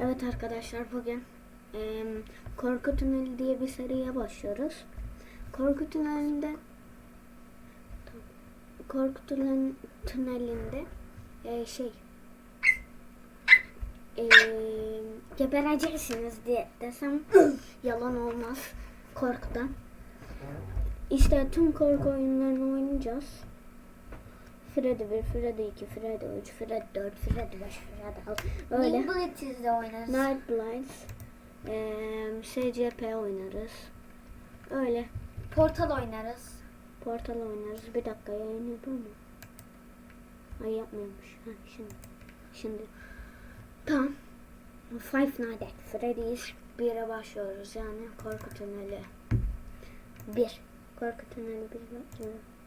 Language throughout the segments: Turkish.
Evet arkadaşlar bugün eee Korku Tüneli diye bir seriye başlıyoruz. Korku Tüneli'nde Korku Tünel- Tüneli'nde eee, şey eee gebereceksiniz diye desem yalan olmaz korkudan. İşte tüm korku oyunlarını oynayacağız. Freddy 1, Freddy 2, Freddy 3, Freddy 4, Freddy 5, Freddy 6 öyle. Nimbletiz'de oynarız. Night Blinds, eee SCP oynarız. Öyle. Portal oynarız. Portal oynarız. Bir dakika yayın yapıyor mu? Ay yapmıyormuş. Ha, şimdi. Şimdi. Tamam. Five Nights at Freddy's 1'e başlıyoruz. Yani korku tüneli. 1. Korku tüneli 1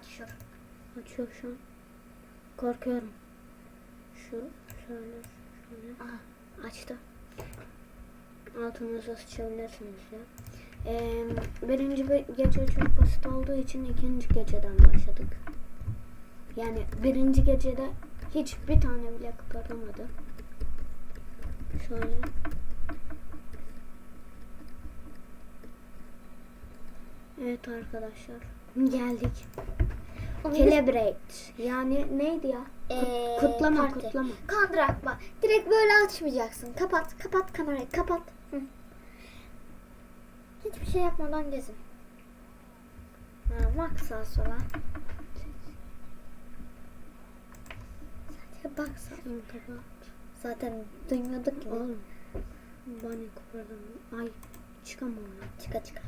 Açıyorum. Açıyor şu an. Korkuyorum. Şu şöyle şöyle. Aha. Açtı. Altınıza sıçabilirsiniz ya. Ee, birinci bir gece çok basit olduğu için ikinci geceden başladık. Yani birinci gecede hiç bir tane bile kıpırdamadı. Şöyle. Evet arkadaşlar. Geldik. Celebrate. Yani neydi ya? Ee, kutlama parti. kutlama. Kandırakma. Direkt böyle açmayacaksın. Kapat, kapat kamerayı, kapat. Hı. Hiçbir şey yapmadan gezin. Ha, bak sağa sola. Sadece bak sağa. Zaten duymuyorduk ki. Oğlum. Bana kıpırdım. Ay çıkamıyorum. Çıka çıka.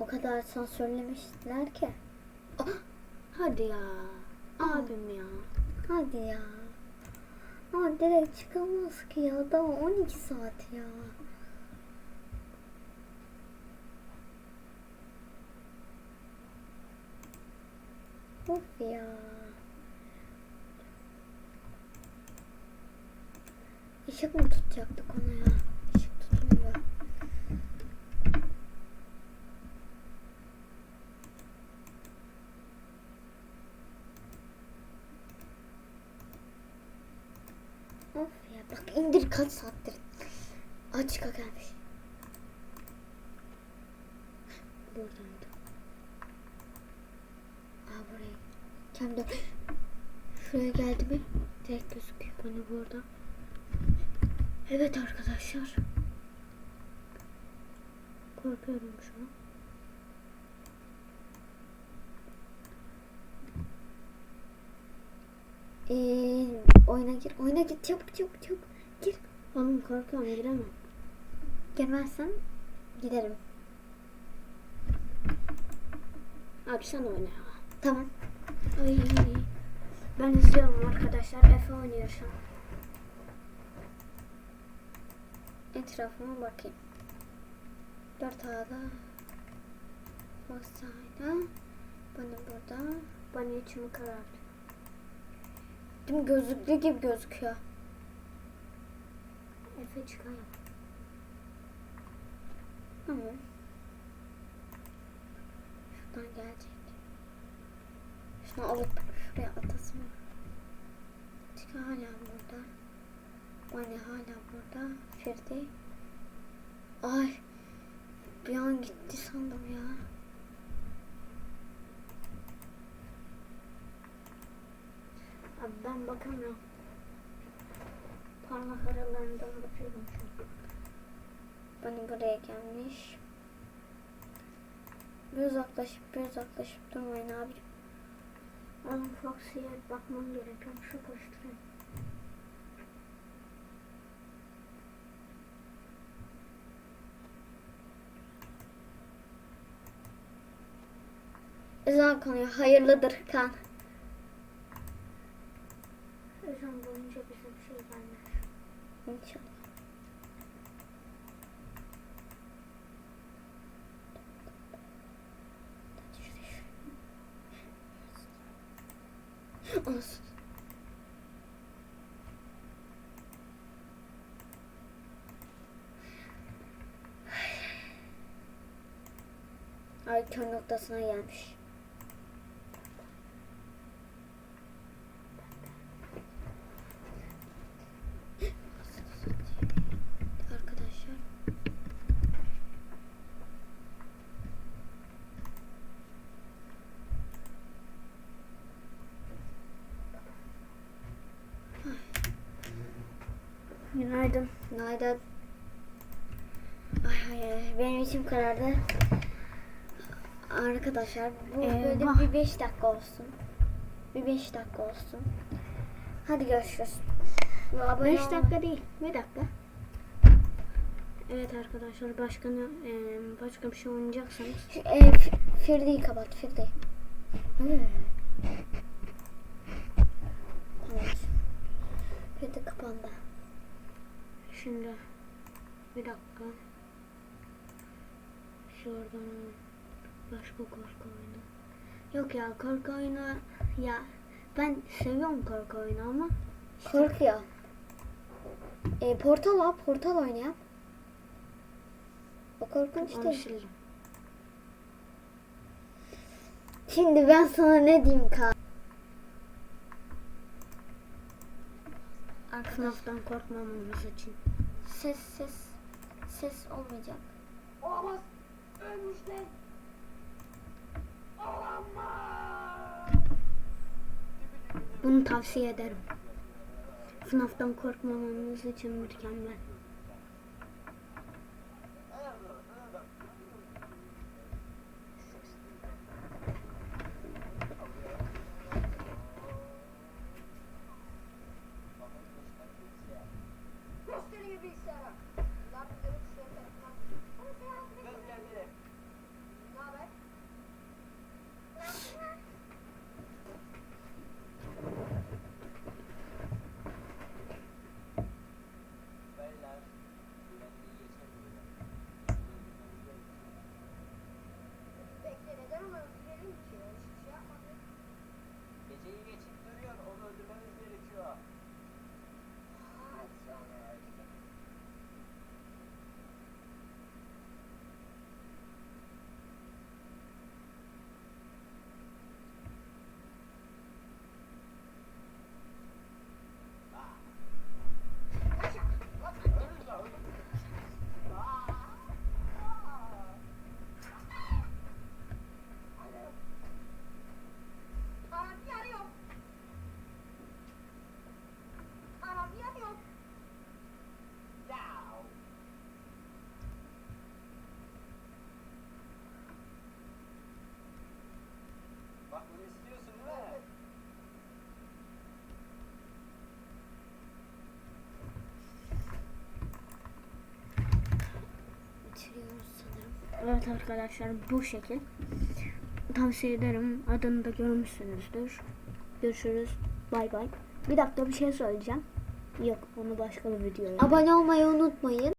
O kadar sansürlemişler ki. Ah, Hadi ya. Abim ya. hadi ya. Ama direkt çıkamaz ki ya. Daha 12 saat ya. Of ya. Işık mı tutacaktık ona ya? Işık tutulmuyor. Of ya bak indir kaç saattir. Aç gelmiş. Buradaydı. Aa buraya. Kendi şuraya geldi mi? Tek gözüküyor bana burada. Evet arkadaşlar. Korkuyorum şu an. Ee, oyuna gir. Oyuna gir. Çabuk çabuk çabuk. Gir. Oğlum korkuyorum giremem. Girmezsen giderim. Sen oyna. Tamam. Ay. Ben izliyorum arkadaşlar. Efe oynuyor şu an. Etrafıma bakayım. Dört ağda. Masayda. Bana burada. Bana içimi kararttı. Değil mi? Gözlüklü gibi gözüküyor. Efe çıkar. Tamam. Şuradan gelecek. Şunu alıp şuraya atasın. Çünkü hala burada. Bani hala burada. Ferdi. Ay. Bir an gitti sandım ya. Abi ben bakamıyorum. Parmak aralarından bakıyorum şu an. Buraya gelmiş. Bir uzaklaşıp bir uzaklaşıp durmayın abi. Oğlum Foxy'ye bakmam gerekiyor. Şu koşturayım. Ezan konuyor. Hayırlıdır kan. Ezan boyunca bize bir şey gelmez. İnşallah. Olsun. Ay kör noktasına gelmiş. Günaydın. Günaydın. Ay, ay, ay, benim içim karardı. Arkadaşlar bu Ee, böyle vah. bir 5 dakika olsun. Bir 5 dakika olsun. Hadi görüşürüz. Ve abone 5 olma- dakika değil. Bir dakika. Evet arkadaşlar başka ne, e, başka bir şey oynayacaksanız e, F- Firde'yi kapat Firde. Hmm. Evet. Firde kapandı. şimdi bir dakika. Şuradan başka korku oyunu. Yok ya korku oyunu ya ben seviyorum korku oyunu ama Korkuyor. E, portal al, portal oynayalım. O korkunç onu değil. sildim. Şimdi ben sana ne diyeyim ka? FNAF'tan korkmamamız için. Ses ses ses olmayacak. Olamaz. Ölmüşler. Olamaz. Bunu tavsiye ederim. FNAF'tan korkmamamız için mükemmel. Göstereyim Evet arkadaşlar bu şekil. Tavsiye ederim. Adını da görmüşsünüzdür. Görüşürüz. Bay bay. Bir dakika bir şey söyleyeceğim. Yok onu başka bir videoya. Abone olmayı unutmayın.